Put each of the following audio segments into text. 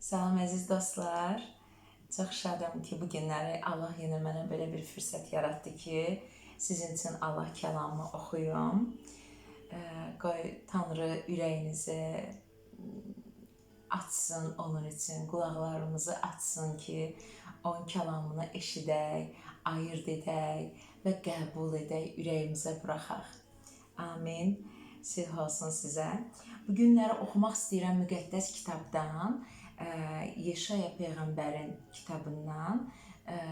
Salam əziz dostlar. Çox şadam ki, bu günləri Allah yenə mənə belə bir fürsət yaratdı ki, sizin üçün Allah kəlamını oxuyum. Qoy Tanrı ürəyinizi açsın onun üçün, qulaqlarımızı açsın ki, onun kəlamını eşidək, ayırd edək və qəbul edək, ürəyimizə buraxaq. Amin. Sirr olsun sizə. Bu günləri oxumaq istəyirəm müqəddəs kitabdan, Yeşaya peyğəmbərin kitabından.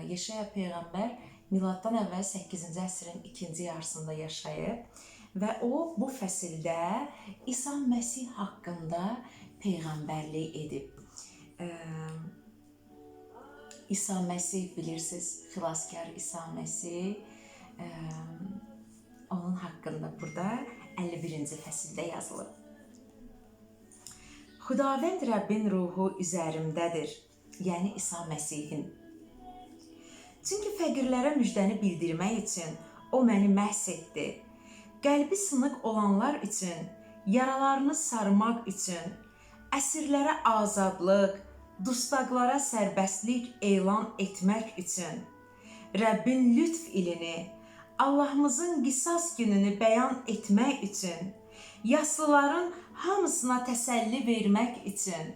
Yeşaya peyğəmbər miladdan əvvəl 8-ci əsrin ikinci yarısında yaşayıb və o bu fəsildə İsa Məsih haqqında peyğəmbərlik edib. İsa Məsih bilirsiniz, xilaskar İsa Məsih. Onun haqqında burada 51-ci fəsildə yazılıb. Xudavənd Rəbbin ruhu üzərimdədir, yəni İsa Məsihin. Çünki fəqirlərə müjdəni bildirmək üçün o məni məhs etdi. Qəlbi sınıq olanlar üçün, yaralarını sarmaq üçün, əsirlərə azadlıq, dustaqlara sərbəstlik elan etmək üçün, Rəbbin lütf ilini, Allahımızın qisas gününü bəyan etmək üçün, yaslıların hamısına təsəlli vermək üçün,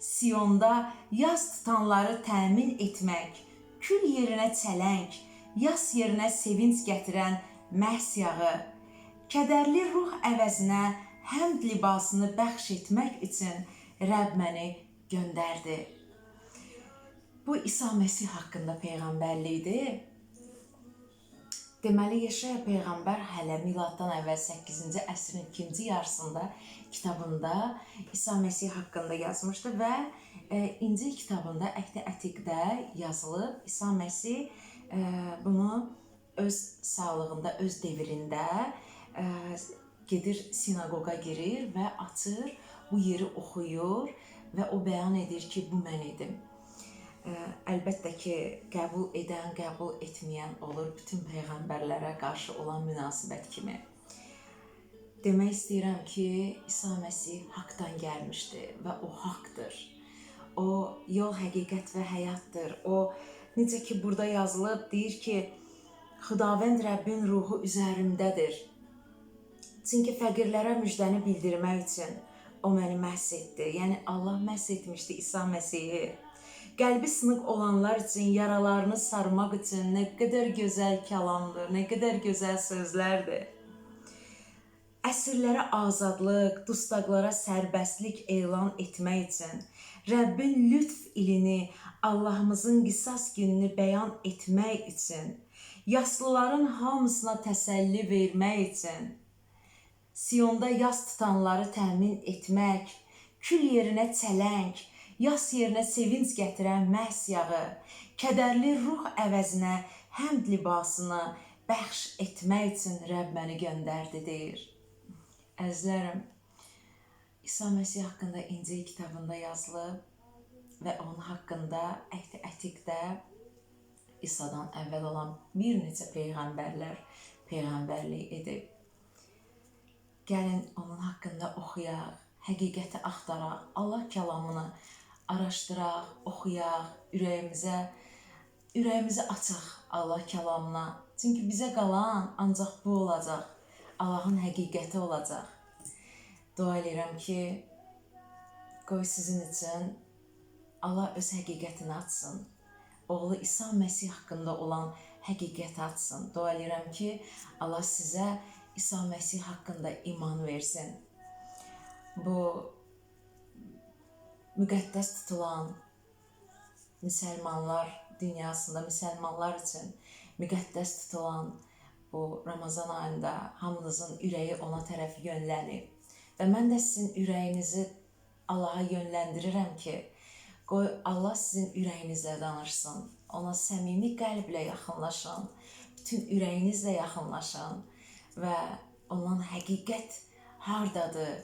Siyonda yas tutanları təmin etmək, kül yerinə çələng, yas yerinə sevinç gətirən məhs yağı, kədərli ruh əvəzinə həmd libasını bəxş etmək üçün Rəbb məni göndərdi. Bu İsa Məsih haqqında peyğəmbərlikdir. Deməli Yeşaya peyğəmbər hələ miladdan əvvəl 8-ci əsrin ikinci yarısında kitabında İsa Məsih haqqında yazmışdı və e, İncil kitabında Əhdə Ətiqdə yazılıb İsa Məsih e, bunu öz sağlığında, öz devrində e, gedir sinaqoqa girir və açır, bu yeri oxuyur və o bəyan edir ki, bu mən idim. Əlbəttə ki, qəbul edən, qəbul etməyən olur bütün peyğəmbərlərə qarşı olan münasibət kimi. Demək istəyirəm ki, İsa Məsih haqqdan gəlmişdi və o haqqdır. O yol, həqiqət və həyatdır. O necə ki burada yazılıb deyir ki, Xudavənd Rəbbin ruhu üzərimdədir. Çünki fəqirlərə müjdəni bildirmək üçün o məni məhs etdi. Yəni Allah məhs etmişdi İsa Məsihi. Qəlbi sınıq olanlar üçün, yaralarını sarmaq üçün nə qədər gözəl kəlamdır, nə qədər gözəl sözlərdir. Əsirlərə azadlıq, dustaqlara sərbəstlik elan etmək üçün, Rəbbin lütf ilini, Allahımızın qisas gününü bəyan etmək üçün, yaslıların hamısına təsəlli vermək üçün, Siyonda yas tutanları təmin etmək, kül yerinə çələng, yas yerinə sevinç gətirən məhs yağı, kədərli ruh əvəzinə həmd libasını bəxş etmək üçün Rəbb məni göndərdi deyir. Əzizlərim, İsa Məsih haqqında İncil kitabında yazılıb və onun haqqında Əhd Ətiqdə İsa'dan əvvəl olan bir neçə peyğəmbərlər peyğəmbərlik edib. Gəlin onun haqqında oxuyaq, həqiqəti axtaraq, Allah kəlamını araşdıraq, oxuyaq, ürəyimizə ürəyimizi açaq Allah kəlamına. Çünki bizə qalan ancaq bu olacaq. Allahın həqiqəti olacaq. Dua edirəm ki, qoy sizin üçün Allah öz həqiqətini açsın. Oğlu İsa Məsih haqqında olan həqiqəti açsın. Dua edirəm ki, Allah sizə İsa Məsih haqqında iman versin. Bu müqəddəs tutulan müsəlmanlar dünyasında müsəlmanlar üçün müqəddəs tutulan bu Ramazan ayında hamınızın ürəyi ona tərəf yönlənib. Və mən də sizin ürəyinizi Allaha yönləndirirəm ki, qoy Allah sizin ürəyinizlə danışsın. Ona səmimi qəlblə yaxınlaşın. Bütün ürəyinizlə yaxınlaşın və ondan həqiqət hardadır?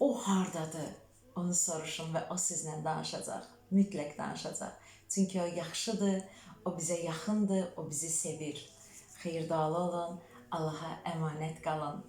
O hardadır? Onu soruşun və o sizlə danışacaq. Mütləq danışacaq. Çünki o yaxşıdır, o bizə yaxındır, o bizi sevir. Xeyirdalı olun, Allaha əmanət qalın.